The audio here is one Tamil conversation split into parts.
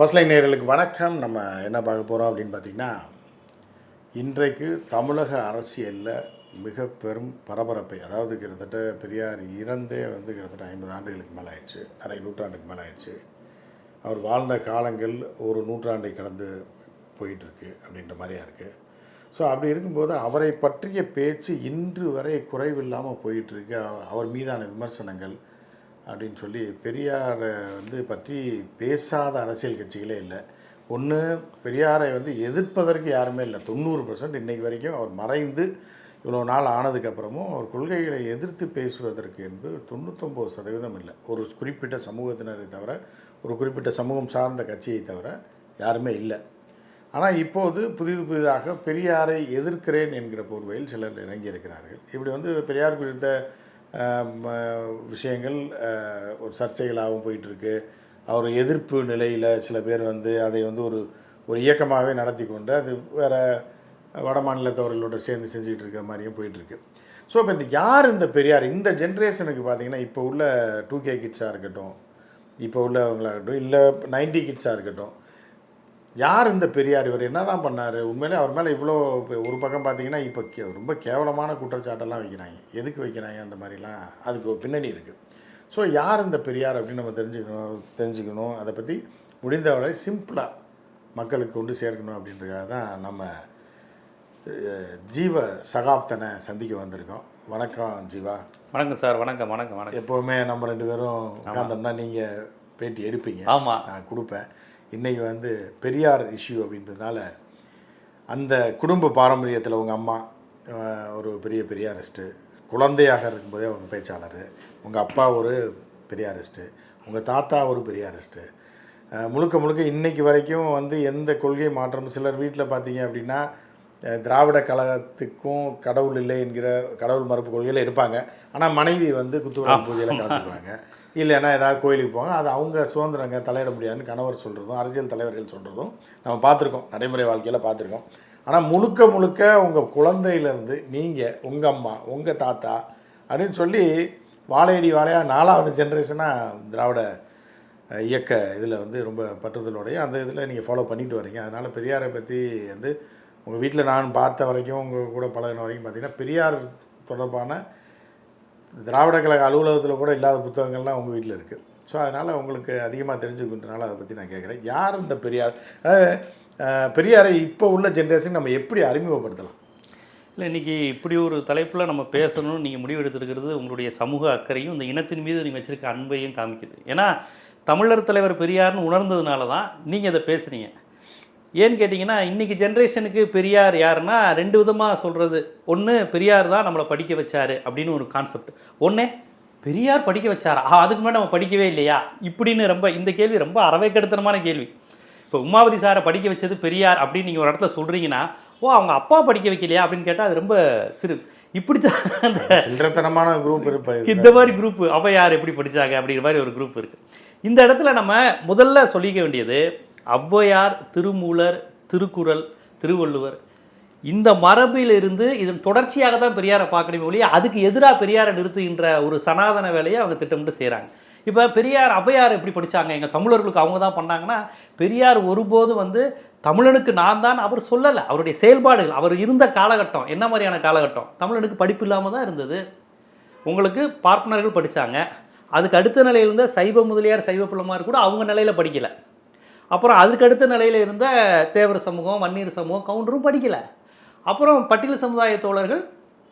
ஃபர்ஸ்ட் லைன் நேர்களுக்கு வணக்கம். நம்ம என்ன பார்க்க போகிறோம் அப்படின்னு பார்த்தீங்கன்னா இன்றைக்கு தமிழக அரசியலில் மிக பெரும் பரபரப்பை அதாவது கிட்டத்தட்ட பெரியார் இறந்தே வந்து கிட்டத்தட்ட ஐம்பது ஆண்டுகளுக்கு மேலே ஆயிடுச்சு. அரை நூற்றாண்டுக்கு மேலே ஆயிடுச்சு. அவர் வாழ்ந்த காலங்கள் ஒரு நூற்றாண்டை கடந்து போயிட்டுருக்கு அப்படின்ற மாதிரியா இருக்குது ஸோ அப்படி இருக்கும்போது அவரை பற்றிய பேச்சு இன்று வரை குறைவில்லாமல் போயிட்டுருக்கு. அவர் மீதான விமர்சனங்கள் அப்படின்னு சொல்லி பெரியாரை வந்து பற்றி பேசாத அரசியல் கட்சிகளே இல்லை. ஒன்று பெரியாரை வந்து எதிர்ப்பதற்கு யாருமே இல்லை. தொண்ணூறு பர்சன்ட் இன்றைக்கு வரைக்கும் அவர் மறைந்து இவ்வளோ நாள் ஆனதுக்கப்புறமும் அவர் கொள்கைகளை எதிர்த்து பேசுவதற்கு என்பது தொண்ணூத்தொம்பது சதவீதம் இல்லை. ஒரு குறிப்பிட்ட சமூகத்தினரை தவிர ஒரு குறிப்பிட்ட சமூகம் சார்ந்த கட்சியை தவிர யாருமே இல்லை. ஆனால் இப்போது புதிது புதிதாக பெரியாரை எதிர்க்கிறேன் என்கிற போர்வையில் சிலர் இறங்கியிருக்கிறார்கள். இப்படி வந்து பெரியார் குறித்த விஷயங்கள் ஒரு சர்ச்சைகளாகவும் போயிட்டுருக்கு. அவர் எதிர்ப்பு நிலையில் சில பேர் வந்து அதை வந்து ஒரு ஒரு இயக்கமாகவே நடத்தி கொண்டு அது வேறு வட மாநிலத்தவர்களோட சேர்ந்து செஞ்சுக்கிட்டு இருக்க மாதிரியும் போயிட்டுருக்கு. ஸோ இப்போ இந்த யார் இந்த பெரியார்? இந்த ஜென்ரேஷனுக்கு பார்த்தீங்கன்னா இப்போ உள்ள டூ கே கிட்ஸாக இருக்கட்டும் இப்போ உள்ளவங்களாகட்டும் இல்லை நைன்டி கிட்ஸாக இருக்கட்டும் யார் இந்த பெரியார்? இவர் என்ன தான் பண்ணார்? உண்மையிலே அவர் மேலே இவ்வளோ இப்ப ஒரு பக்கம் பார்த்தீங்கன்னா இப்போ கே ரொம்ப கேவலமான குற்றச்சாட்டெல்லாம் வைக்கிறாங்க. எதுக்கு வைக்கிறாங்க அந்த மாதிரிலாம் அதுக்கு ஒரு பின்னணி இருக்குது ஸோ யார் இந்த பெரியார் அப்படின்னு நம்ம தெரிஞ்சுக்கணும் தெரிஞ்சுக்கணும். அதை பற்றி முடிந்தவரை சிம்பிளாக மக்களுக்கு கொண்டு சேர்க்கணும் அப்படின்றதுக்காக தான் நம்ம ஜீவ சகாப்தனை சந்திக்க வந்திருக்கோம். வணக்கம் ஜீவா. வணக்கம் சார். வணக்கம் வணக்கம் வணக்கம். எப்போவுமே நம்ம ரெண்டு பேரும் உட்காந்தோம்னா நீங்கள் பேட்டி எடுப்பீங்க. ஆமா. நான் கொடுப்பேன். இன்றைக்கி வந்து பெரியார் இஷ்யூ அப்படின்றதுனால அந்த குடும்ப பாரம்பரியத்தில் உங்கள் அம்மா ஒரு பெரிய பெரியாரிஸ்ட்டு குழந்தையாக இருக்கும்போதே அவங்க பேச்சாளர். உங்கள் அப்பா ஒரு பெரியாரிஸ்ட்டு உங்கள் தாத்தா ஒரு பெரியாரிஸ்ட்டு முழுக்க முழுக்க இன்னைக்கு வரைக்கும் வந்து எந்த கொள்கை மாற்றம் சிலர் வீட்டில் பார்த்தீங்க அப்படின்னா திராவிட கழகத்துக்கும் கடவுள் இல்லை என்கிற கடவுள் மறுப்பு கொள்கையில் இருப்பாங்க. ஆனால் மனைவி வந்து குத்துவிளக்கு பூஜையில் கலந்துக்குவாங்க. இல்லைன்னா ஏதாவது கோயிலுக்கு போவாங்க அது அவங்க சுதந்திரங்க தலையிட முடியாதுன்னு கணவர் சொல்கிறதும் அரசியல் தலைவர்கள் சொல்கிறதும் நம்ம பார்த்துருக்கோம். நடைமுறை வாழ்க்கையில் பார்த்துருக்கோம். ஆனால் முழுக்க முழுக்க உங்கள் குழந்தையிலேருந்து நீங்கள் உங்கள் அம்மா உங்கள் தாத்தா அப்படின்னு சொல்லி வாழையடி வாழையாக நாலாவது ஜென்ரேஷனாக திராவிட இயக்க இதில் வந்து ரொம்ப பற்றுதலோடையும் அந்த இதில் நீங்கள் ஃபாலோ பண்ணிட்டு வரீங்க. அதனால் பெரியாரை பற்றி வந்து உங்கள் வீட்டில் நான் பார்த்த வரைக்கும் உங்கள் கூட பழகின வரைக்கும் பார்த்திங்கன்னா பெரியார் தொடர்பான திராவிட கழக அலுவலகத்தில் கூட இல்லாத புத்தகங்கள்லாம் உங்கள் வீட்டில் இருக்குது ஸோ அதனால் உங்களுக்கு அதிகமாக தெரிஞ்சுக்கின்றனால அதை பற்றி நான் கேட்குறேன் யார் இந்த பெரியார்? பெரியாரை இப்போ உள்ள ஜென்ரேஷன் நம்ம எப்படி அறிமுகப்படுத்தலாம்? இல்லை இன்னைக்கு இப்படி ஒரு தலைப்பில் நம்ம பேசணும்னு நீங்கள் முடிவெடுத்துருக்கிறது உங்களுடைய சமூக அக்கறையும் இந்த இனத்தின் மீது நீங்கள் வச்சுருக்க அன்பையும் காமிக்குது. ஏன்னா தமிழர் தலைவர் பெரியார்னு உணர்ந்ததுனால தான் நீங்கள் இதை பேசுகிறீங்க ஏன்னு கேட்டிங்கன்னா இன்றைக்கி ஜென்ரேஷனுக்கு பெரியார் யாருன்னா ரெண்டு விதமாக சொல்கிறது ஒன்று பெரியார் தான் நம்மளை படிக்க வச்சாரு அப்படின்னு ஒரு கான்செப்ட் ஒன்று பெரியார் படிக்க வச்சாரா? அதுக்கு முன்னாடி நம்ம படிக்கவே இல்லையா? இப்படின்னு ரொம்ப இந்த கேள்வி ரொம்ப அறவைக்கெடுத்தனமான கேள்வி. இப்போ உமாவதி சாரை படிக்க வச்சது பெரியார் அப்படின்னு நீங்கள் ஒரு இடத்துல சொல்கிறீங்கன்னா ஓ அவங்க அப்பா படிக்க வைக்கலையா அப்படின்னு கேட்டால் அது ரொம்ப சிறு. இப்படித்தான் சில்லறத்தனமான குரூப் இருப்ப இந்த மாதிரி குரூப் அவ யார் எப்படி படிச்சாங்க அப்படிங்கிற மாதிரி ஒரு குரூப் இருக்கு. இந்த இடத்துல நம்ம முதல்ல சொல்லிக்க வேண்டியது ஔவையார் திருமூலர் திருக்குறள் திருவள்ளுவர். இந்த மரபிலிருந்து இதன் தொடர்ச்சியாக தான் பெரியாரை பார்க்கணுமே ஒழிய அதுக்கு எதிராக பெரியாரை நிறுத்துகின்ற ஒரு சனாதன வேலையை அவங்க திட்டமிட்டு செய்கிறாங்க இப்போ பெரியார் ஔவையார் எப்படி படிச்சாங்க? எங்கள் தமிழர்களுக்கு அவங்க தான் பண்ணாங்கன்னா பெரியார் ஒருபோதும் வந்து தமிழனுக்கு நான் தான் அவர் சொல்லலை. அவருடைய செயல்பாடுகள் அவர் இருந்த காலகட்டம் என்ன மாதிரியான காலகட்டம்? தமிழனுக்கு படிப்பு இல்லாமல் தான் இருந்தது. உங்களுக்கு பார்ப்பனர்கள் படித்தாங்க அதுக்கு அடுத்த நிலையில் இருந்த சைவ முதலியார் சைவ பிள்ளைமார் கூட அவங்க நிலையில் படிக்கலை. அப்புறம் அதுக்கு அடுத்த நிலையில் இருந்த தேவர் சமூகம் வன்னியர் சமூகம் கவுண்டரும் படிக்கலை. அப்புறம் பட்டியல் சமுதாய தோழர்கள்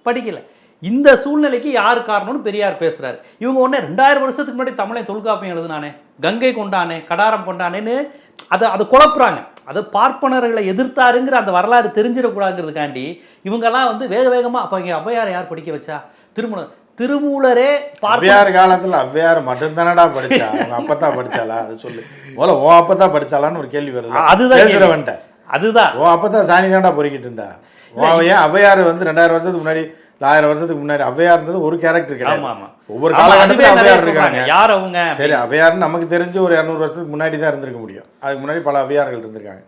படிக்கலை. இந்த சூழ்நிலைக்கு யார் காரணம்னு பெரியார் பேசுகிறார் இவங்க உடனே ரெண்டாயிரம் வருஷத்துக்கு முன்னாடி தமிழை தொல்காப்பியம் எழுதுனானே கங்கை கொண்டானே கடாரம் கொண்டானேன்னு அதை அதை குழப்புறாங்க. அதை பார்ப்பனர்களை எதிர்த்தாருங்கிற அந்த வரலாறு தெரிஞ்சிடக்கூடாதுங்கிறதுக்காண்டி இவங்கெல்லாம் வந்து வேக வேகமாக அப்போ இங்கே ஔவையாரை யார் படிக்க வச்சா? திருமணம் திருமூலரே அவ்வையார் காலத்துல அவ்வையார் மட்டும்தானடா படிச்சா? அவங்க அப்பதான் படிச்சாளா? அது சொல்லு. முதல்ல ஓ அப்பதான் படிச்சாளான்னு ஒரு கேள்வி வருது. அதுதான். பேசுறவன்ட்ட. அதுதான். ஓ அப்பதான் சாணி தாண்டா பொறுக்கிட்டு இருந்தா? ஏன் அவ்வையார் வந்து ரெண்டாயிரம் வருஷத்துக்கு முன்னாடி ஆயிரம் வருஷத்துக்கு முன்னாடி அவ்வையார்ன்றது ஒரு கேரக்டர் கிடையாது. ஒவ்வொரு காலகட்டத்திலும் அவ்வையார். இருக்காங்க. யார் அவங்க சரி அவ்வையார்னு நமக்கு தெரிஞ்சு ஒரு இரநூறு வருஷத்துக்கு முன்னாடி தான் இருந்திருக்க முடியும். அதுக்கு முன்னாடி பல அவ்வையார்கள் இருந்திருக்காங்க.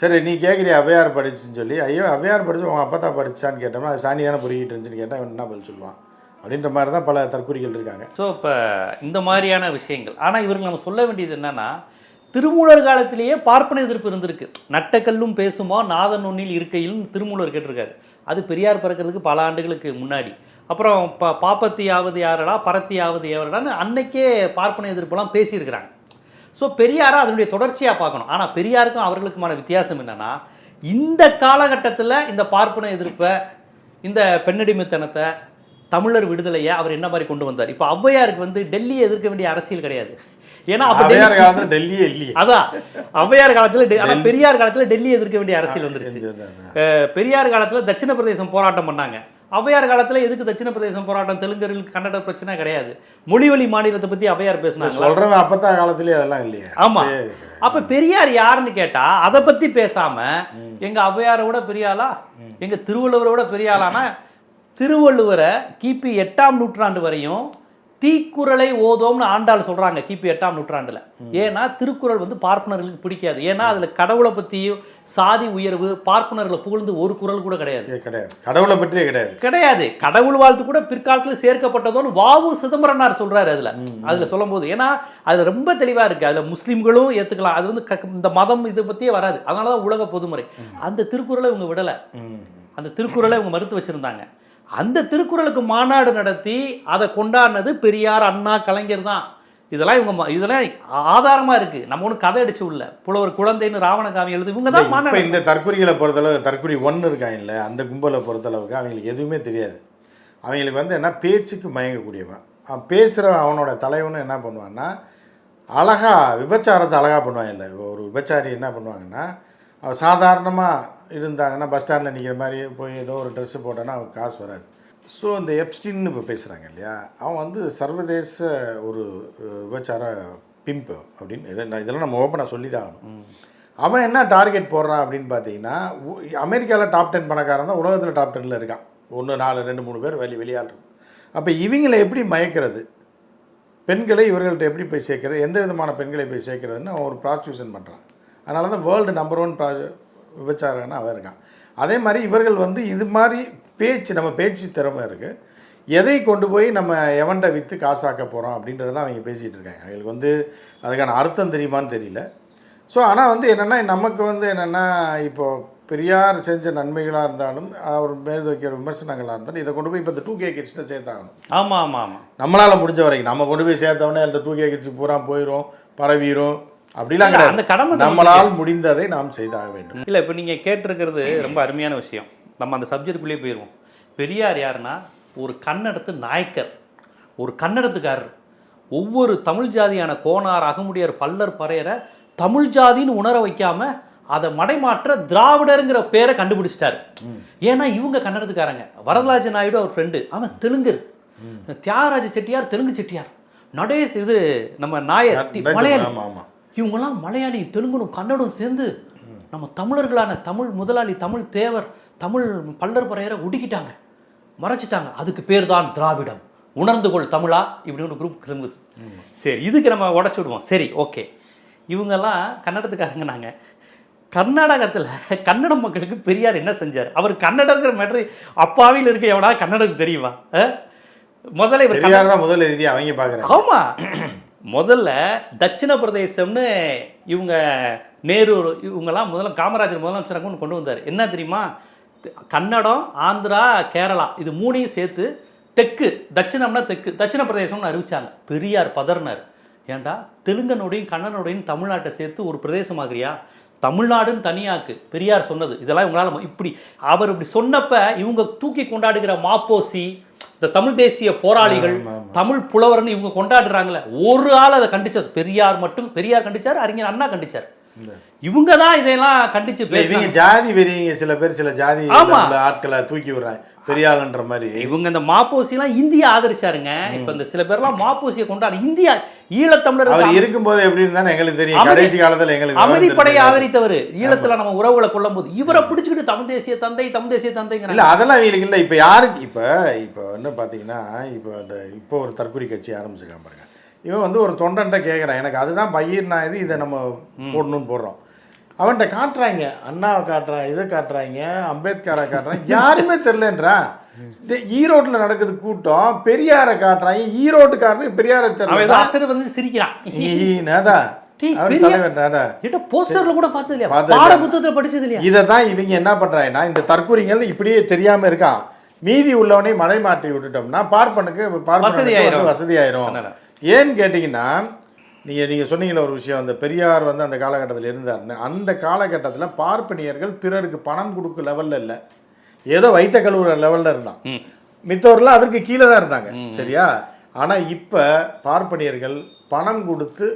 சரி நீ கேட்குறிய அவ்வையார் படிச்சுன்னு சொல்லி? ஐயோ அவ்வையார் படிச்சு உங்க அப்பா தான் படிச்சான்னு கேட்டோம்னா அது சாணி தானே பொறுக்கிட்டு இருந்துச்சுன்னு கேட்டால் என்ன பதில் சொல்லுவான்? அப்படின்ற மாதிரி தான் பல தற்கொலைகள் இருக்காங்க. ஸோ இப்போ இந்த மாதிரியான விஷயங்கள். ஆனால் இவர்கள் நம்ம சொல்ல வேண்டியது என்னன்னா திருமூலர் காலத்திலேயே பார்ப்பன எதிர்ப்பு இருந்திருக்கு. நட்டக்கல்லும் பேசுமா நாதன் ஒன்னில் இருக்கையிலும் திருமூலர் கேட்டிருக்காரு. அது பெரியார் பிறக்கிறதுக்கு பல ஆண்டுகளுக்கு முன்னாடி. அப்புறம் ப பாப்பத்தியாவது யாரடா பரத்தியாவது யாரடான்னு அன்னைக்கே பார்ப்பன எதிர்ப்புலாம் பேசியிருக்கிறாங்க. ஸோ பெரியாரை அதனுடைய தொடர்ச்சியாக பார்க்கணும். ஆனால் பெரியாருக்கும் அவர்களுக்குமான வித்தியாசம் என்னென்னா இந்த காலகட்டத்தில் இந்த பார்ப்பன எதிர்ப்பை இந்த பெண்ணடிமைத்தனத்தை தமிழர் விடுதலையை அவர் என்ன மாதிரி கொண்டு வந்தார்? இப்போ ஔவையாருக்கு வந்து டெல்லியை எதிர்க்க வேண்டிய அரசியல் கிடையாது. ஏன்னா டெல்லி- காலத்துல டெல்லியே இல்லையே. அதான் ஔவையார் காலத்துல ஆனா பெரியார் காலத்துல டெல்லி எதிர்க்க வேண்டிய அரசியல் வந்துருச்சு. பெரியார் காலத்துல தட்சிண பிரதேசம் போராட்டம் பண்ணாங்க. ஔவையார் காலத்துல எதுக்கு தட்சிண பிரதேசம் போராட்டம்? தெலுங்கர்களுக்கு கன்னட பிரச்சனை கிடையாது. மொழிவழி மாநிலத்தை பத்தி ஔவையார் பேசினாங்க சொல்றவன் அப்பத்தான் காலத்திலேயே அதெல்லாம் இல்லையே. ஆமா. அப்பயே அப்ப பெரியார் யாருன்னு கேட்டா அதை பத்தி பேசாம எங்க ஔவையாரை விட பெரியாளா எங்க திருவள்ளுவரை விட பெரியாளானா? திருவள்ளுவரை கிபி எட்டாம் நூற்றாண்டு வரையும் தீக்குறளை ஓதோம்னு ஆண்டாள் சொல்றாங்க கிபி எட்டாம் நூற்றாண்டுல. ஏன்னா திருக்குறள் வந்து பார்ப்பனர்களுக்கு பிடிக்காது. ஏன்னா அதுல கடவுளை பத்தியும் சாதி உயர்வு பார்ப்பனர்களை புகழ்ந்து ஒரு குறள் கூட கிடையாது. கிடையாது. கடவுளை பற்றியே கிடையாது. கிடையாது. கடவுள் வாழ்த்து கூட பிற்காலத்துல சேர்க்கப்பட்டதோன்னு வாவு சிதம்பரனார் சொல்றாரு அதுல. அதுல சொல்லும்போது ஏன்னா அதுல ரொம்ப தெளிவா இருக்கு. அதுல முஸ்லிம்களும் ஏத்துக்கலாம். அது வந்து இந்த மதம் இதை பத்தியே வராது. அதனாலதான் உலக பொதுமுறை. அந்த திருக்குறளை இவங்க விடல. அந்த திருக்குறளை இவங்க மறுத்து வச்சிருந்தாங்க. அந்த திருக்குறளுக்கு மாநாடு நடத்தி அதை கொண்டாடினது பெரியார் அண்ணா கலைஞர் தான். இதெல்லாம் இவங்க இதெல்லாம் ஆதாரமா இருக்கு. நம்ம ஒன்றும் கதை அடிச்சு உள்ள. புலவர் குழந்தைன்னு ராவணகாமி எழுது இவங்க தான் மாநாடு. இந்த தற்குறிகளை பொறுத்தளவு தற்குறி ஒன்று இருக்காங்கல்ல அந்த கும்பலை பொறுத்தளவுக்கு அவங்களுக்கு எதுவுமே தெரியாது. அவங்களுக்கு வந்து என்ன பேச்சுக்கு மயங்கக்கூடியவன். அவன் பேசுகிற அவனோட தலைவனும் என்ன பண்ணுவான்னா அழகா விபச்சாரத்தை அழகா பண்ணுவாங்க இல்லை ஒரு விபச்சாரி என்ன பண்ணுவாங்கன்னா சாதாரணமாக இருந்தாங்கன்னா பஸ் ஸ்டாண்டில் நிற்கிற மாதிரி போய் ஏதோ ஒரு ட்ரெஸ்ஸு போட்டான்னா அவனுக்கு காசு வராது. ஸோ இந்த எப்ஸ்டின்னு இப்போ பேசுகிறாங்க இல்லையா? அவன் வந்து சர்வதேச ஒரு விபச்சார பிம்பு அப்படின்னு இதெல்லாம் நம்ம ஓப்பனாக சொல்லி தான் ஆகணும் அவன் என்ன டார்கெட் போடுறான் அப்படின்னு பார்த்தீங்கன்னா அமெரிக்காவில் டாப் டென் பணக்காரன் தான் உலகத்தில் டாப் டென்னில் இருக்கான். ஒன்று நாலு ரெண்டு மூணு பேர் வெளி வெளியாடுறது அப்போ இவங்களை எப்படி மயக்கிறது? பெண்களை இவர்கள்ட்ட எப்படி போய் சேர்க்கறது? எந்த விதமான பெண்களை போய் சேர்க்கறதுன்னு அவன் ஒரு ப்ராஸ்டியூஷன் பண்ணுறான் அதனால தான் வேர்ல்டு நம்பர் ஒன் ப்ரா விபச்சாரன்னு அவன் இருக்கான். அதே மாதிரி இவர்கள் வந்து இது மாதிரி பேச்சு நம்ம பேச்சு திறமை இருக்குது எதை கொண்டு போய் நம்ம எவன்ட விற்று காசாக்க போகிறோம் அப்படின்றதெல்லாம் அவங்க பேசிகிட்டு இருக்காங்க. அவங்களுக்கு வந்து அதுக்கான அர்த்தம் தெரியுமான்னு தெரியல. ஸோ ஆனால் வந்து என்னென்னா நமக்கு வந்து என்னென்னா இப்போ பெரியார் செஞ்ச நன்மைகளாக இருந்தாலும் அவர் மேல் வைக்கிற விமர்சனங்களாக இருந்தாலும் இதை கொண்டு போய் இப்போ இந்த டூ கே கிட்ஸ்ட்டை சேர்த்தாகணும். ஆமா ஆமா ஆமா. நம்மளால் முடிஞ்ச வரைக்கும் நம்ம கொண்டு போய் சேர்த்தவொடனே அந்த டூ கே கிட்ஸ் பூரா போயிடும் பரவிடும் அப்படிலாம் கிடையாது. அந்த கடமை நம்மளால் முடிந்ததை நாம் செய்தாக வேண்டும். இல்லை இப்போ நீங்கள் கேட்டிருக்கிறது ரொம்ப அருமையான விஷயம். நம்ம அந்த சப்ஜெக்டுக்குள்ளேயே போயிடுவோம் பெரியார் யாருன்னா ஒரு கன்னடத்து நாயக்கர். ஒரு கன்னடத்துக்காரர். ஒவ்வொரு தமிழ் ஜாதியான கோனார் அகமுடியார் பல்லர் பறையரை தமிழ் ஜாதின்னு உணர வைக்காம அதை மடைமாற்ற திராவிடருங்கிற பேரை கண்டுபிடிச்சிட்டாரு. ஏன்னா இவங்க கன்னடத்துக்காரங்க. வரதராஜ நாயுடு அவர் ஃப்ரெண்டு அவன் தெலுங்கர். தியாகராஜ செட்டியார் தெலுங்கு செட்டியார். நடேஷ் இது நம்ம நாயர் மலையாளி இவங்கெல்லாம் மலையாளி தெலுங்கனும் கன்னடம் சேர்ந்து நம்ம தமிழர்களான தமிழ் முதலாளி தமிழ் தேவர் தமிழ் பல்லர் பறையரை ஒடுக்கிட்டாங்க. மறைச்சிட்டாங்க. அதுக்கு பேர் தான் திராவிடம். உணர்ந்து கொள் தமிழா இப்படி ஒரு குரூப் கிளம்புது. சரி இதுக்கு நம்ம உடச்சு விடுவோம். சரி ஓகே இவங்கெல்லாம் கன்னடத்துக்காரங்க நாங்கள் கர்நாடகத்தில் கன்னட மக்களுக்கு பெரியார் என்ன செஞ்சார்? அவர் கன்னடங்கிற மேட்ரு அப்பாவியில் இருக்க எவனா கன்னடத்துக்கு தெரியுமா? முதல்ல இவர் பெரியார் தான் முதல் எதிரி அவங்க பார்க்குறாங்க ஆமா. முதல்ல தட்சிண பிரதேசம்னு இவங்க நேரு இவங்கெல்லாம் முதல்ல காமராஜர் முதலமைச்சராக ஒன்று கொண்டு வந்தார். என்ன தெரியுமா? கன்னடம் ஆந்திரா கேரளா இது மூணையும் சேர்த்து தெற்கு தட்சிணம்னா தெற்கு தட்சிண பிரதேசம்னு அறிவிச்சாங்க. பெரியார் பதர்னர் ஏன்டா தெலுங்கனோடையும் கன்னனுடையும் தமிழ்நாட்டை சேர்த்து ஒரு பிரதேசமாகறியா? தமிழ்நாடுன்னு தனியாக்கு பெரியார் சொன்னது. இதெல்லாம் இவங்களால இப்படி அவர் இப்படி சொன்னப்ப இவங்க தூக்கி கொண்டாடுகிற மாப்போசி இந்த தமிழ் தேசிய போராளிகள். தமிழ் புலவர்னு இவங்க கொண்டாடுறாங்களே ஒரு ஆள் அதை கண்டிச்சார் பெரியார் மட்டும் பெரியார் கண்டிச்சார் அறிஞர் அண்ணா கண்டிச்சார் இவங்க தான் இதையெல்லாம் கண்டிச்சு இவங்க ஜாதி வெறிங்க சில பேர் சில ஜாதி ஆட்களை தூக்கி விடுறாங்க. பெரியாளுன்ற மாதிரி. இவங்க இந்த மாப்போசிலாம் இந்தியா ஆதரிச்சாருங்க. இப்ப இந்த சில பேர்லாம் மாப்போசியை கொண்டாடு இந்தியா ஈழத்தமிழர் அவர் இருக்கும்போது எப்படி இருந்தாலும் எங்களுக்கு தெரியும். கடைசி காலத்துல எங்களுக்கு அமைதிப்படையை. ஆதரித்தவர். ஈழத்துல நம்ம உறவுகளை கொள்ளும் போது இவரை பிடிச்சுக்கிட்டு தமிழ் தேசிய தந்தை தமிழ் தேசிய தந்தைங்கிறாங்க. இல்ல அதெல்லாம் இவங்களுக்கு இல்ல. இப்ப யாருக்கு இப்ப இப்ப என்ன பாத்தீங்கன்னா இப்ப அந்த இப்போ ஒரு தற்கொலை கட்சி ஆரம்பிச்சிருக்கான் பாருங்க. இவன் வந்து ஒரு தொண்டன்ட்ட கேட்குறான் எனக்கு அதுதான் பயிர் நான் இது இதை நம்ம போடணும்னு போடுறோம். அவன்கிட்ட காட்டுறாங்க. அண்ணாவை காட்டுறான் இதை காட்டுறாங்க அம்பேத்கரை காட்டுறான். யாருமே தெரிலன்றான் ஈரோட்ல நடக்குது கூட்டம். பெரியாரை காட்டுறாங்க ஈரோட்டுக்காரனுக்கு பெரியாரை தெரியல. வந்து சிரிக்கிறான். ஏட்டா போஸ்டர்ல கூட பார்த்தது இல்லையா பாட? புத்தகத்துல படிச்சது இல்லையா? இதை தான் இவங்க என்ன பண்றாங்கன்னா இந்த தற்கூரிகள் இப்படியே தெரியாம இருக்கான். மீதி உள்ளவனை மலை மாற்றி விட்டுட்டோம்னா பார்ப்பனுக்கு பார்ப்பனுக்கு வசதியாயிரும். ஏன்னு கேட்டிங்கன்னா நீங்க நீங்க சொன்னீங்களே ஒரு விஷயம் அந்த பெரியார் வந்து அந்த காலகட்டத்தில் இருந்தாருன்னு அந்த காலகட்டத்தில் பார்ப்பனியர்கள் பிறருக்கு பணம் கொடுக்க லெவல்ல இல்லை. ஏதோ வைத்த கழுவுற லெவல்ல இருந்தான். ம். மித்தவர்லாம் அதற்கு கீழே தான் இருந்தாங்க. சரியா? ஆனா இப்ப பார்ப்பனியர்கள் பணம் கொடுத்து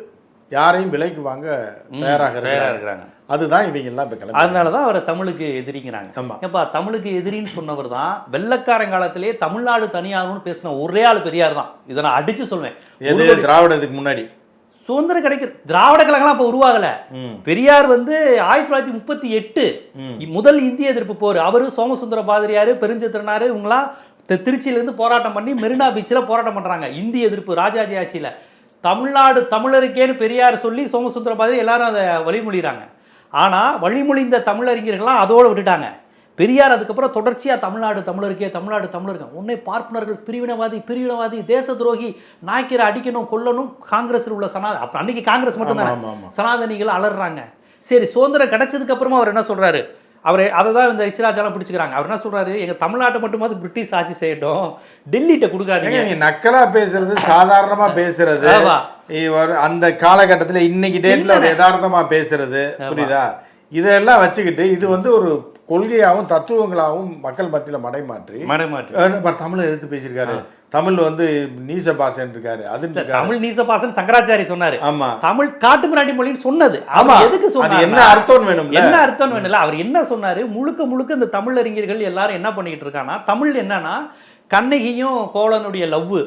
யாரையும் விலைக்கு வாங்க தயாராக தயாரா இருக்கிறாங்க. அதுதான் இவங்க எல்லாம் இப்ப கிளம்பி அதனாலதான் அவரை தமிழுக்கு எதிரிங்கிறாங்க. ஏப்பா தமிழுக்கு எதிரின்னு சொன்னவர் தான் வெள்ளக்காரன் காலத்திலே தமிழ்நாடு தனியாகணும்னு பேசின ஒரே ஆள் பெரியார் தான். இதை நான் அடிச்சு சொல்வேன். எது திராவிடத்துக்கு முன்னாடி? சுதந்திரம் கிடைக்குது திராவிட கழகம்லாம் அப்ப உருவாகல. பெரியார் வந்து ஆயிரத்தி தொள்ளாயிரத்தி முப்பத்தி எட்டு முதல் இந்திய எதிர்ப்பு போர். அவரு சோமசுந்தர பாதிரியாரு பெருஞ்சித்திரனாரு இவங்களாம் தி- திருச்சியில இருந்து போராட்டம் பண்ணி மெரினா பீச்சில் போராட்டம் பண்றாங்க. இந்திய எதிர்ப்பு ராஜாஜி ஆட்சியில. தமிழ்நாடு தமிழருக்கேன்னு பெரியார் சொல்லி சோமசுந்தர பாதிரி எல்லாரும் அதை வழிமொழிகிறாங்க ஆனா வழிமொழிந்த தமிழறிஞர்கள்லாம் அதோட விட்டுட்டாங்க. பெரியார் அதுக்கப்புறம் தொடர்ச்சியா தமிழ்நாடு தமிழருக்கே தமிழ்நாடு தமிழருக்கு. உன்னை பார்ப்பனர்கள் பிரிவினவாதி பிரிவினவாதி தேச துரோகி நாய்க்கரை அடிக்கணும் கொல்லணும் காங்கிரஸ் உள்ள சனா அப்ப அன்னைக்கு காங்கிரஸ் மட்டும் ஆமா. சனாதனிகள் அலறாங்க சரி சுதந்திரம் கிடைச்சதுக்கு அப்புறமா அவர் என்ன சொல்றாரு? அவர் அதை தான் இந்த இச்சிராஜாலாம் பிடிச்சிக்கிறாங்க. அவர் என்ன சொல்றாரு? எங்க தமிழ்நாட்டை மட்டுமாவது பிரிட்டிஷ் ஆட்சி செய்யட்டும். டெல்லிட்ட கொடுக்காதீங்க. நீங்க நக்கலா பேசுறது சாதாரணமா பேசுறது. இவர் அந்த காலகட்டத்துல இன்னைக்கு டேட்ல ஒரு யதார்த்தமா பேசுறது புரியுதா? இதெல்லாம் வச்சுக்கிட்டு இது வந்து ஒரு கொள்கையாகவும் தத்துவங்களாகவும் மக்கள் மத்தியில மடைமாற்றி. மடைமாற்று. தமிழை எடுத்து பேசியிருக்காரு. தமிழ் வந்து நீச பாசன் இருக்காரு. அது தமிழ் நீசபாசன் சங்கராச்சாரி சொன்னாரு. ஆமா. தமிழ் காட்டு மிராண்டி மொழின்னு சொன்னது. ஆமா. அவர் எதுக்கு அது சொன்னாரு என்ன அர்த்தம் வேணும்ல? என்ன அர்த்தம் வேணும்ல? அவர் என்ன சொன்னாரு? முழுக்க முழுக்க இந்த தமிழறிஞர்கள் எல்லாரும் என்ன பண்ணிக்கிட்டு இருக்காங்கன்னா தமிழ் என்னன்னா கண்ணகியும் கோவலனுடைய லவ்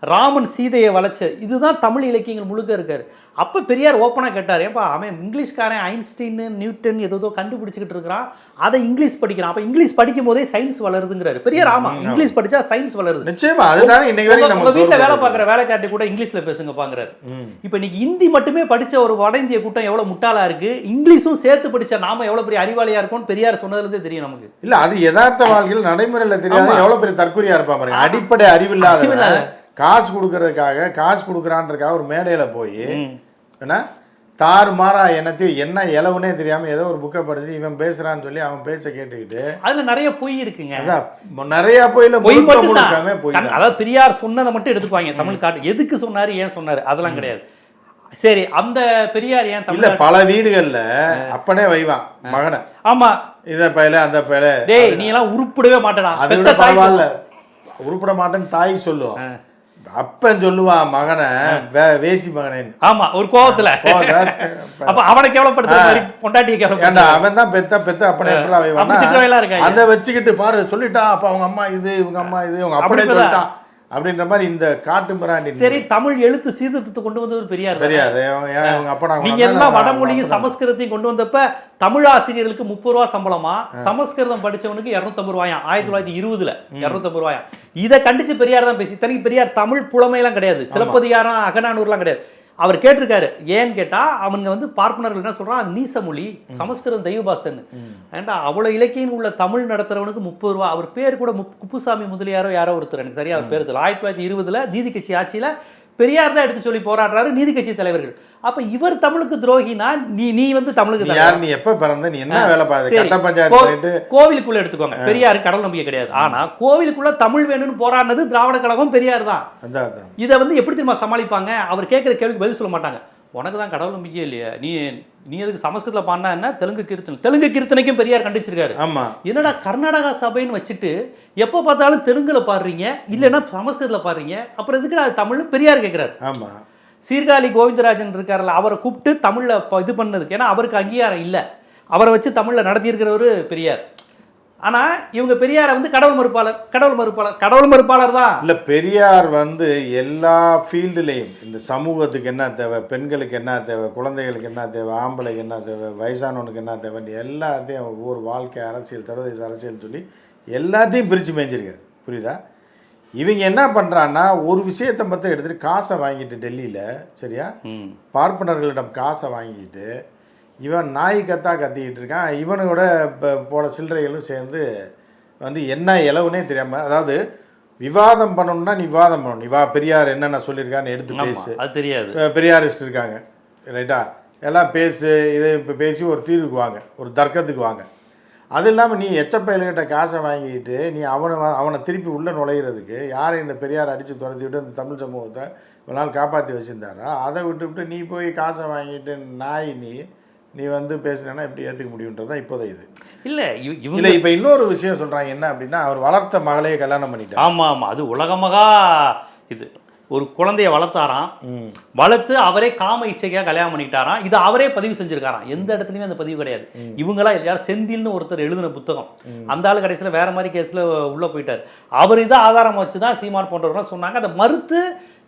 ராமன் சீதையை வளைச்ச இதுதான் தமிழ் இலக்கியங்கள் முழுக்க இருக்காரு. அப்ப பெரியார் ஓப்பனா கேட்டார். ஏப்பா அவன் இங்கிலீஷ்காரன் ஐன்ஸ்டீன் நியூட்டன் ஏதோ கண்டுபிடிச்சிக்கிட்டு இருக்கிறான். அதை இங்கிலீஷ் படிக்கிறான். அப்ப இங்கிலீஷ் படிக்கும் போதே சயின்ஸ் வளருதுங்கிறாரு. பெரியார் ஆமா இங்கிலீஷ் படிச்சா சயின்ஸ் வளருது. நிச்சயமா அதுதானே இன்னைக்கு வரைக்கும் நம்ம வீட்டுல வேலை. பார்க்குற வேலைக்காட்டி கூட இங்கிலீஷ்ல பேசுங்க பாக்குறாரு ம். இப்ப இன்னைக்கு ஹிந்தி மட்டுமே படிச்ச ஒரு வட இந்திய கூட்டம் எவ்வளவு முட்டாளா இருக்கு? இங்கிலீஷும் சேர்த்து படிச்ச நாம எவ்வளவு பெரிய அறிவாளியா இருக்கோம்னு பெரியார் சொன்னதுல இருந்தே தெரியும் நமக்கு. இல்ல அது யதார்த்த வாழ்க்கையில் நடைமுறையில தெரியாத ஆமா. எவ்வளவு பெரிய தற்கொலையா இருப்பா பாருங்க. அடிப்படை அறிவில்லாத. காசு கொடுக்கறதுக்காக காசு கொடுக்குறான்றதுக்காக ஒரு மேடையில போய் ம். என்ன தாறுமாறா என்னத்தையும் என்ன இலவுனே தெரியாம ஏதோ ஒரு புக்கை படிச்சு இவன் பேசுறான்னு சொல்லி அவன் பேச்சை கேட்டுக்கிட்டு அதுல நிறைய பொய் இருக்குங்க. அதான் நிறைய போயில பொய் முழுக்காமே போய் அதாவது பெரியார் சொன்னதை மட்டும் எடுத்துக்குவாங்க தமிழ் காட்டு. எதுக்கு சொன்னாரு ஏன் சொன்னாரு? அதெல்லாம் கிடையாது. சரி அந்த பெரியார் ஏன் இல்ல பல வீடுகள்ல அப்பனே வைவான் மகனை. ஆமா. இத பயல அந்த பயல. டேய் நீ எல்லாம் உருப்படவே மாட்டடா. அதை விட பரவாயில்ல. உருப்பட மாட்டேன்னு தாய் சொல்லுவான். ஆ. அப்பன் சொல்லுவான் மகனை வேசி மகனேன்னு. ஆமா ஒரு கோவத்துல. அப்ப அவனை கேவலப்படுத்துற மாதிரி பொண்டாட்டியை கேவலப்படுத்த அவன் தான் பெத்த பெத்த அப்பனே எப்படி இருக்காங்க. அதை வச்சுக்கிட்டு பாரு சொல்லிட்டான். அப்ப அவங்க அம்மா இது இவங்க அம்மா இது இவங்க அப்படி அப்படியே. சொல்லிட்டான். அப்படின்ற மாதிரி இந்த காட்டு மிராண்டி சரி தமிழ் எழுத்து சீர்திருத்தத்தை கொண்டு வந்தவர் பெரியார் தானே? தெரியாது அவன் ஏன் இவங்க அப்பா நீங்க எல்லாம் வடமொழியும் சமஸ்கிருதத்தையும் கொண்டு வந்தப்ப தமிழ் ஆசிரியர்களுக்கு முப்பது ரூபா சம்பளமா? சமஸ்கிருதம் படிச்சவனுக்கு இருநூத்தம்பது ரூபாயா ஆயிரத்தி தொள்ளாயிரத்தி இருபதுல இருநூத்தம்பது ரூபாயா இதை கண்டிச்சு பெரியார் தான் பேசி தனிக்கு பெரியார் தமிழ் புலமையெல்லாம் கிடையாது. சிலப்பதிகாரம் அகநானூர்லாம் கிடையாது. அவர் கேட்டிருக்காரு. ஏன்னு கேட்டா அவங்க வந்து பார்ப்பனர்கள் என்ன சொல்றான்? அது நீச மொழி சமஸ்கிருதம் தெய்வபாசன் ஏன்டா அவ்வளவு இலக்கியம் உள்ள தமிழ் நடத்துறவனுக்கு முப்பது ரூபா. அவர் பேர் கூட முப்- குப்புசாமி முதலியாரோ யாரோ ஒருத்தர். எனக்கு சரியா அவர் பேர் ஆயிரத்தி தொள்ளாயிரத்தி இருபதுல நீதி கட்சி ஆட்சியில பெரியார் தான் எடுத்து சொல்லி போராடுறாரு நீதி கட்சி தலைவர்கள். அப்ப இவர் தமிழுக்கு துரோகினா நீ நீ வந்து தமிழுக்கு. யார்? நீ எப்ப பிறந்த? நீ என்ன வேலை போயிட்டு கோவிலுக்குள்ள எடுத்துக்கோங்க. பெரியாரு கடவுள் நம்பிக்கை கிடையாது. ஆனா கோவிலுக்குள்ள தமிழ் வேணும்னு போராடினது திராவிட கழகம் பெரியார் தான். இதை வந்து எப்படி தெரியுமா சமாளிப்பாங்க? அவர் கேட்குற கேள்விக்கு பதில் சொல்ல மாட்டாங்க. உனக்கு தான் கடவுள் நம்பிக்கையே இல்லையா. நீ நீ எதுக்கு சமஸ்கிருதத்தில் பாடினா என்ன? தெலுங்கு கீர்த்தனை. தெலுங்கு கீர்த்தனைக்கும் பெரியார் கண்டிச்சிருக்காரு. ஆமா. என்னடா கர்நாடகா சபைன்னு வச்சுட்டு எப்போ பார்த்தாலும் தெலுங்குல பாடுறீங்க? இல்லைன்னா சமஸ்கிருதத்துல பாடுறீங்க? அப்புறம் எதுக்கு அது தமிழ் பெரியார் கேட்குறாரு ஆமா. சீர்காழி கோவிந்தராஜன் இருக்கார்ல அவரை கூப்பிட்டு தமிழ்ல இது பண்ணதுக்கு. ஏன்னா அவருக்கு அங்கீகாரம் இல்லை. அவரை வச்சு தமிழ்ல நடத்தியிருக்கிறவர் பெரியார். ஆனா இவங்க பெரியாரை வந்து கடவுள் மறுப்பாளர் கடவுள் மறுப்பாளர் கடவுள் மறுப்பாளர் தான். இல்ல பெரியார் வந்து எல்லா ஃபீல்டுலேயும் இந்த சமூகத்துக்கு என்ன தேவை பெண்களுக்கு என்ன தேவை குழந்தைகளுக்கு என்ன தேவை ஆம்பளைக்கு என்ன தேவை வயசானவனுக்கு என்ன தேவைன்னு எல்லாத்தையும் ஒவ்வொரு வாழ்க்கை அரசியல் சர்வதேச அரசியல் சொல்லி எல்லாத்தையும் பிரித்து மேய்ஞ்சிருக்காரு. புரியுதா? இவங்க என்ன பண்றான்னா ஒரு விஷயத்தை மட்டும் எடுத்துட்டு காசை வாங்கிட்டு டெல்லியில சரியா? ம். பார்ப்பனர்களிடம் காசை வாங்கிட்டு இவன் நாய் கத்தா கத்திக்கிட்டு இருக்கான். இவனோட இப்போ போட சில்லறைகளும் சேர்ந்து வந்து என்ன இலவுனே தெரியாம அதாவது விவாதம் பண்ணணும்னா நீ விவாதம் பண்ணணும். வா பெரியார் என்னென்ன சொல்லியிருக்கான்னு எடுத்து பேசு. அது தெரியாது. பெரியாரிஸ்ட் இருக்காங்க. ரைட்டா? எல்லாம் பேசு இதை இப்போ பேசி ஒரு தீர்வுக்கு வாங்க ஒரு தர்க்கத்துக்கு வாங்க. அது இல்லாமல் நீ எச்சப்பயல்கிட்ட காசை வாங்கிட்டு நீ அவனை அவனை திருப்பி உள்ளே நுழையிறதுக்கு யாரை இந்த பெரியார் அடித்து துரத்தி விட்டு இந்த தமிழ் சமூகத்தை இவ்வளோ நாள் காப்பாற்றி வச்சுருந்தாரா? அதை விட்டுவிட்டு நீ போய் காசை வாங்கிட்டு நாய் நீ நீ வந்து பேசுனேன்னா எப்படி ஏற்றுக்க முடியுன்றது தான் இப்போதைய இது. இல்ல இல்லை இப்போ இன்னொரு விஷயம் சொல்கிறாங்க என்ன அப்படின்னா அவர் வளர்த்த மகளையே கல்யாணம் பண்ணிட்டார். ஆமா ஆமா. அது உலகமகா இது. ஒரு குழந்தைய வளர்த்தாராம். வளர்த்து அவரே காம இச்சைக்காக கல்யாணம் பண்ணிக்கிட்டாராம். இது அவரே பதிவு செஞ்சிருக்காராம். எந்த இடத்துலயுமே அந்த பதிவு கிடையாது. இவங்களா யார்? செந்தில்னு ஒருத்தர் எழுதின புத்தகம். அந்த ஆளு கடைசியில வேற மாதிரி கேஸ்ல உள்ள போயிட்டார். அவர் இதை ஆதாரம் வச்சு தான் சீமான் போன்றவர்கள் சொன்னாங்க. அதை மறுத்து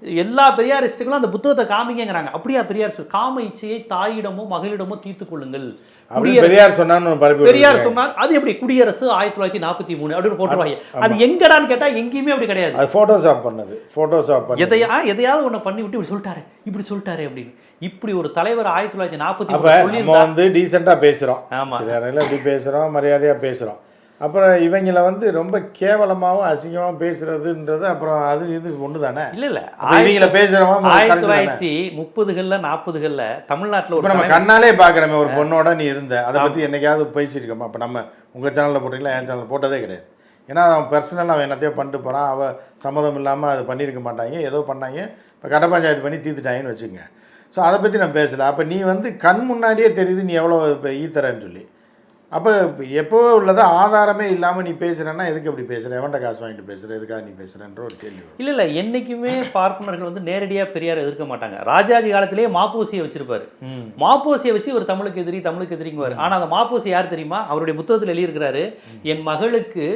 எல்லா பெரியாரிஸ்டுகளும் அந்த புத்தகத்தை காமிங்கிறாங்க அப்படியா பெரியார் காம இச்சையை தாயிடமோ மகளிடமோ தீர்த்து கொள்ளுங்கள். அப்படி பெரியார் பரப்பி பெரியார். சொன்னார் அது எப்படி? குடியரசு ஆயிரத்தி தொள்ளாயிரத்தி நாற்பத்தி மூணு அப்படின்னு போட்டுருவாங்க அது எங்கடான்னு கேட்டா எங்கேயுமே அப்படி கிடையாது. அது ஃபோட்டோஷாப் பண்ணது. ஃபோட்டோஷாப் பண்ணி எதையா எதையாவது ஒண்ணு பண்ணி விட்டு இப்படி சொல்லிட்டாரு. இப்படி சொல்லிட்டாரு அப்படின்னு. இப்படி ஒரு தலைவர் ஆயிரத்தி தொள்ளாயிரத்தி நாற்பத்தி நம்ம வந்து டீசெண்டாக பேசுகிறோம் ஆமா. இப்படி பேசுகிறோம் மரியாதையாக பேசுகிறோம் அப்புறம் இவங்கள வந்து ரொம்ப கேவலமாகவும் அசிங்கமாகவும் பேசுறதுன்றது அப்புறம் அது இது ஒன்று தானே இல்ல. இல்ல இவங்கள பேசுகிறவன் ஆயிரத்தி தொள்ளாயிரத்தி முப்பதுகள்ல நாற்பதுகள்ல தமிழ்நாட்டுல இப்போ நம்ம கண்ணாலே பார்க்குறோமே ஒரு பொண்ணோட நீ இருந்த அதை பற்றி என்னைக்காவது பேசியிருக்கோமா? அப்போ நம்ம உங்கள் சேனலில் போட்டிங்களா என் சேனலில் போட்டதே கிடையாது. ஏன்னா அவன் பர்சனலாக அவன் என்னத்தையோ பண்ணிட்டு போகிறான் அவன் சம்மதம் இல்லாமல் அது பண்ணியிருக்க மாட்டாங்க ஏதோ பண்ணாங்க. இப்போ கட்ட பஞ்சாயத்து பண்ணி தீர்த்துட்டாங்கன்னு வச்சுக்கோங்க. ஸோ அதை பற்றி நான் பேசல. அப்போ நீ வந்து கண் முன்னாடியே தெரியுது நீ எவ்வளோ இப்போ ஈத்தரன்னு சொல்லி. அப்போ எப்போ உள்ளதா ஆதாரமே இல்லாமல் நீ பேசுகிறேன்னா எதுக்கு அப்படி பேசுகிற எவன்கிட்ட காசு வாங்கிட்டு பேசுகிற எதுக்காக நீ பேசுகிறன்ற ஒரு கேள்வி இல்ல இல்ல. என்னைக்குமே பார்ப்பனர்கள் வந்து நேரடியா பெரியார் எதிர்க்க மாட்டாங்க. ராஜாஜி காலத்திலேயே மாப்போசியை வச்சிருப்பாரு. மாப்போசியை வச்சு ஒரு தமிழுக்கு எதிரி தமிழுக்கு எதிரிங்குவார். ஆனா அந்த மாப்போசி யார் தெரியுமா? அவருடைய புத்தகத்தில் எழுதியிருக்கிறாரு என் மகளுக்கு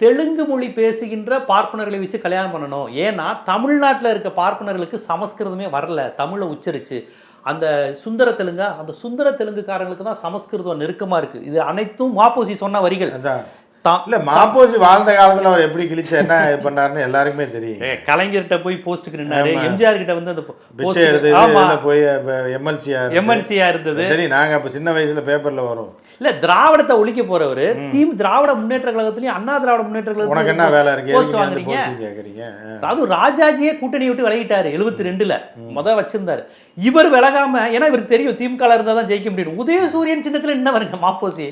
தெலுங்கு மொழி பேசுகின்ற பார்ப்பனர்களை வச்சு கல்யாணம் பண்ணணும். ஏன்னா தமிழ்நாட்டுல இருக்க பார்ப்பனர்களுக்கு சமஸ்கிருதமே வரல. தமிழை உச்சரிச்சு. அந்த சுந்தர தெலுங்கா அந்த சுந்தர தெலுங்குக்காரங்களுக்கு தான் சமஸ்கிருதம் நெருக்கமா இருக்கு. இது அனைத்தும் மாப்போசி சொன்ன வரிகள். அதான். தா- இல்லை மாப்போசி வாழ்ந்த காலத்தில் அவர் எப்படி கிழிச்சு என்ன பண்ணாருன்னு எல்லாருக்குமே தெரியும். கலைஞர்கிட்ட போய் போஸ்ட்டுக்கு நின்னாரு. எம்ஜிஆர் கிட்ட வந்து அந்த பிச்சை எடுத்து போய் எம்எல்சியாக எம்என்சியா இருந்தது. தெரியும். நாங்கள் அப்போ சின்ன வயசில் பேப்பரில் வரும். இல்ல திராவிடத்தை ஒழிக்க போறவரு தீம் திராவிட முன்னேற்ற கழகத்திலயும் அண்ணா திராவிட முன்னேற்ற உனக்கு என்ன கழகத்திலயும் வேலை இருக்கு? போஸ்ட் வாங்குறீங்க? அதாவது ராஜாஜியே கூட்டணி விட்டு விலகிட்டாரு எழுபத்தி ரெண்டுல முத வச்சிருந்தாரு. இவர் விலகாம ஏன்னா இவருக்கு தெரியும் திமுக இருந்தா தான் ஜெயிக்க முடியும். உதயசூரியன் சின்னத்துல என்ன வருங்க மாப்போசி